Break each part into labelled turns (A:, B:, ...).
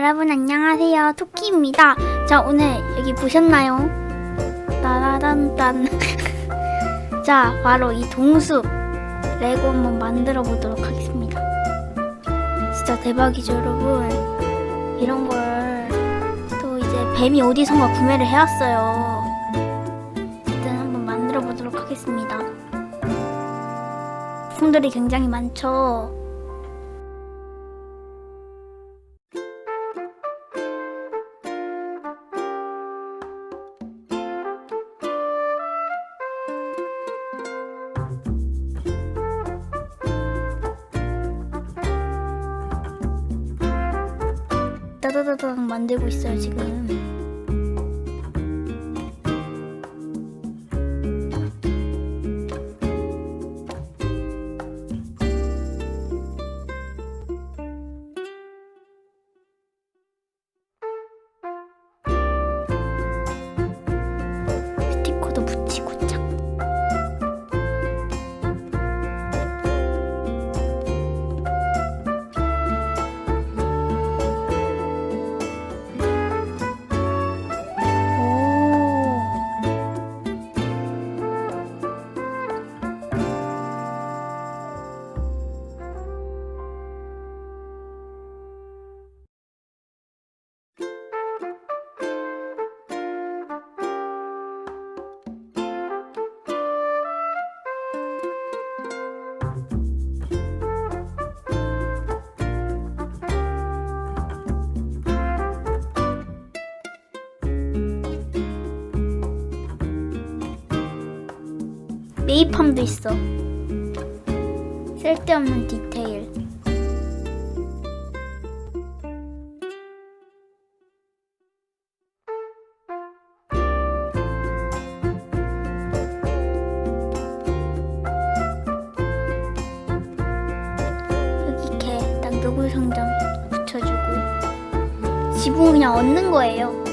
A: 여러분 안녕하세요. 토끼입니다. 자, 오늘 여기 보셨나요? 따라단단. 자, 바로 이 동숲 레고 한번 만들어 보도록 하겠습니다. 진짜 대박이죠, 여러분. 이런 걸 또 이제 뱀이 어디선가 구매를 해왔어요. 일단 한번 만들어 보도록 하겠습니다. 품들이 굉장히 많죠. 따다다닥 만들고 있어요 지금 메이팜도 있어. 쓸데없는 디테일. 여기 개, 딱 노골 상점 붙여주고. 지붕 그냥 얻는 거예요.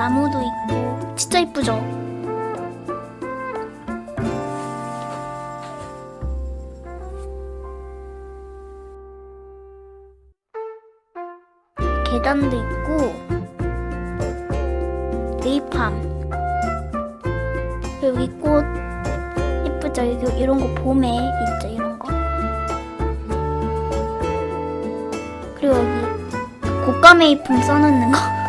A: 나무도 있고 진짜 이쁘죠? 계단도 있고 네이팜 여기 꽃 예쁘죠? 여기 이런 거 봄에 있죠 이런 거 그리고 여기 고가 메이품 써놓는 거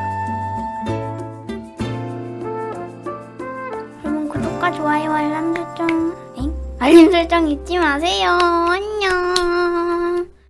A: 구독과 좋아요 알람 설정 엥? 알림 설정 잊지 마세요 안녕